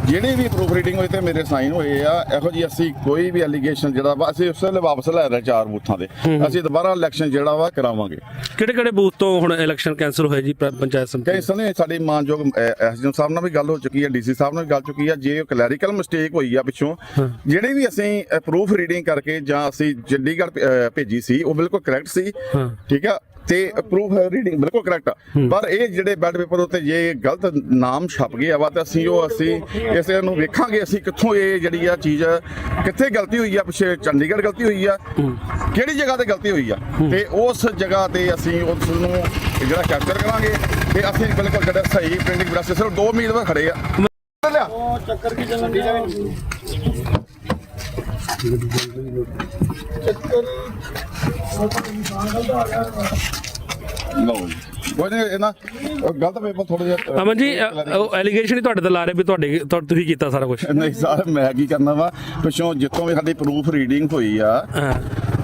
ਜਿਹੜੀ ਵੀ ਪ੍ਰੂਫ ਰੀਡਿੰਗ ਹੋਈ ਤੇ ਮੇਰੇ ਸਾਈਨ ਹੋਏ ਆ ਇਹੋ ਜੀ ਅਸੀਂ ਕੋਈ ਵੀ ਐਲੀਗੇਸ਼ਨ ਜਿਹੜਾ ਵਾ ਅਸੀਂ ਉਸ ਵੇਲੇ ਵਾਪਸ ਲੈ ਰਹੇ ਚਾਰ ਬੂਥਾਂ ਦੇ। ਅਸੀਂ ਦੁਬਾਰਾ ਇਲੈਕਸ਼ਨ ਜਿਹੜਾ ਵਾ ਕਰਾਵਾਂਗੇ। ਕਿਹੜੇ ਕਿਹੜੇ ਬੂਥ ਤੋਂ ਹੁਣ ਇਲੈਕਸ਼ਨ ਕੈਂਸਲ ਹੋਏ ਜੀ ਪੰਚਾਇਤ ਸਮਿਤੀ? ਸਨੇ ਸਾਡੀ ਮਾਨਯੋਗ ਐਸਡੀਐਮ ਸਾਹਿਬ ਨਾਲ ਵੀ ਗੱਲ ਹੋ ਚੁੱਕੀ ਹੈ ਡੀਸੀ ਸਾਹਿਬ ਨਾਲ ਵੀ ਗੱਲ ਚੁੱਕੀ ਹੈ ਜੇ ਕਲੈਰੀਕਲ ਮਿਸਟੇਕ ਹੋਈ ਆ ਪਿੱਛੋਂ ਜਿਹੜੇ ਵੀ ਅਸੀਂ ਪ੍ਰੂਫ ਰੀਡਿੰਗ ਕਰਕੇ ਜਾਂ ਅਸੀਂ ਚੰਡੀਗੜ੍ਹ ਭੇਜੀ ਸੀ ਉਹ ਬਿਲਕੁਲ ਕਰੈਕਟ ਸੀ। ਠੀਕ ਆ? ਤੇ ਪ੍ਰੂਫ ਰੀਡਿੰਗ ਬਿਲਕੁਲ ਕਰੈਕਟ ਪਰ ਇਹ ਜਿਹੜੇ ਬੈਡ ਪੇਪਰ ਉੱਤੇ ਜੇ ਗਲਤ ਨਾਮ ਛਪ ਗਿਆ ਵਾ ਤਾਂ ਅਸੀਂ ਉਹ ਅਸੀਂ ਇਸ ਨੂੰ ਵੇਖਾਂਗੇ ਅਸੀਂ ਕਿੱਥੋਂ ਇਹ ਜਿਹੜੀ ਆ ਚੀਜ਼ ਕਿੱਥੇ ਗਲਤੀ ਹੋਈ ਆ ਪਿੱਛੇ ਚੰਡੀਗੜ੍ਹ ਗਲਤੀ ਹੋਈ ਆ ਕਿਹੜੀ ਜਗ੍ਹਾ ਤੇ ਗਲਤੀ ਹੋਈ ਆ? ਤੇ ਉਸ ਜਗ੍ਹਾ ਤੇ ਅਸੀਂ ਉਸ ਨੂੰ ਜਿਹੜਾ ਕੈਪਚਰ ਕਰਾਂਗੇ ਤੇ ਅਸੀਂ ਬਿਲਕੁਲ ਜਿਹੜਾ ਸਹੀ ਪ੍ਰਿੰਟਿੰਗ ਪ੍ਰੈਸ ਸਿਰਫ ਦੋ ਉਮੀਦਵਾਰ ਖੜੇ ਆ। ਉਹ ਚੱਕਰ ਕੀ ਚੱਲਣ ਦੀ ਲਓ ਜੀ ਕੋਈ ਨਹੀਂ ਇਹ ਨਾ ਉਹ ਗਲਤ ਪੇਪਰ ਥੋੜਾ ਜਿਹਾ ਅ, ਅਮਨ ਜੀ ਅ, ਉਹ ਐਲੀਗੇਸ਼ਨ ਹੀ ਤੁਹਾਡੇ ਤੇ ਲਾ ਰਹੇ ਵੀ ਤੁਹਾਡੇ ਤੁਹਾ- ਤੁਸੀਂ ਕੀਤਾ ਸਾਰਾ ਕੁਝ ਨਹੀਂ ਸਰ ਮੈਂ ਕੀ ਕਰਨਾ ਵਾ? ਪਿੱਛੋਂ ਜਿੱਥੋਂ ਵੀ ਸਾਡੀ ਪ੍ਰੂਫ ਰੀਡਿੰਗ ਹੋਈ ਆ ਹਾਂ।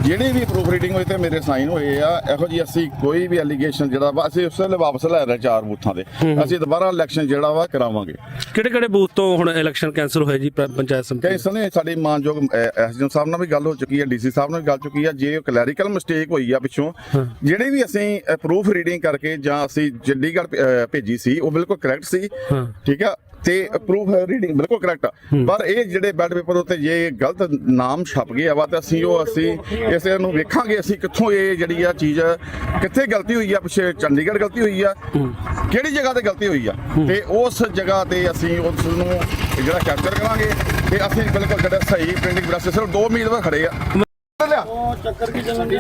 ਜਿਹੜੀ ਵੀ ਪ੍ਰੂਫ ਰੀਡਿੰਗ ਹੋਈ ਤੇ ਮੇਰੇ ਸਾਈਨ ਹੋਏ ਆ ਇਹੋ ਜੀ ਅਸੀਂ ਕੋਈ ਵੀ ਐਲੀਗੇਸ਼ਨ ਜਿਹੜਾ ਵਾ ਅਸੀਂ ਉਸ ਵੇਲੇ ਵਾਪਸ ਲੈ ਰਹੇ ਚਾਰ ਬੂਥਾਂ ਦੇ ਅਸੀਂ ਦੁਬਾਰਾ ਇਲੈਕਸ਼ਨ ਜਿਹੜਾ ਵਾ ਕਰਾਵਾਂਗੇ। ਕਿਹੜੇ ਕਿਹੜੇ ਬੂਥ ਤੋਂ ਹੁਣ ਇਲੈਕਸ਼ਨ ਕੈਂਸਲ ਹੋਏ ਜੀ ਪੰਚਾਇਤ ਸਮਿਤੀ? ਸਨੇ ਸਾਡੀ ਮਾਨਯੋਗ ਐਸਡੀਐਮ ਸਾਹਿਬ ਨਾਲ ਵੀ ਗੱਲ ਹੋ ਚੁੱਕੀ ਹੈ ਡੀਸੀ ਸਾਹਿਬ ਨਾਲ ਵੀ ਗੱਲ ਚੁੱਕੀ ਹੈ ਜੇ ਕਲੈਰੀਕਲ ਮਿਸਟੇਕ ਹੋਈ ਆ ਪਿੱਛੋਂ ਜਿਹੜੇ ਵੀ ਅਸੀਂ ਪ੍ਰੂਫ ਰੀਡਿੰਗ ਕਰਕੇ ਜਾਂ ਅਸੀਂ ਚੰਡੀਗੜ੍ਹ ਭੇਜੀ ਸੀ ਉਹ ਬਿਲਕੁਲ ਕਰੈਕਟ ਸੀ। ਠੀਕ ਆ? ਤੇ ਪ੍ਰੂਫ ਰੀਡਿੰਗ ਬਿਲਕੁਲ ਕਰੈਕਟ ਪਰ ਇਹ ਜਿਹੜੇ ਬੈਡ ਪੇਪਰ ਉੱਤੇ ਜੇ ਗਲਤ ਨਾਮ ਛਪ ਗਿਆ ਵਾ ਤਾਂ ਅਸੀਂ ਉਹ ਅਸੀਂ ਇਸ ਨੂੰ ਵੇਖਾਂਗੇ ਅਸੀਂ ਕਿੱਥੋਂ ਇਹ ਜਿਹੜੀ ਆ ਚੀਜ਼ ਕਿੱਥੇ ਗਲਤੀ ਹੋਈ ਆ ਪਿੱਛੇ ਚੰਡੀਗੜ੍ਹ ਗਲਤੀ ਹੋਈ ਆ। ਕਿਹੜੀ ਜਗ੍ਹਾ ਤੇ ਗਲਤੀ ਹੋਈ ਆ? ਤੇ ਉਸ ਜਗ੍ਹਾ ਤੇ ਅਸੀਂ ਉਸ ਨੂੰ ਜਿਹੜਾ ਕੈਪਚਰ ਕਰਾਂਗੇ ਤੇ ਅਸੀਂ ਬਿਲਕੁਲ ਜਿਹੜਾ ਸਹੀ ਪ੍ਰਿੰਟਿੰਗ ਪ੍ਰੈਸ ਸਿਰਫ ਦੋ ਉਮੀਦਵਾਰ ਖੜੇ ਆ। ਉਹ ਚੱਕਰ ਕੀ ਚੱਲਣ ਦੀ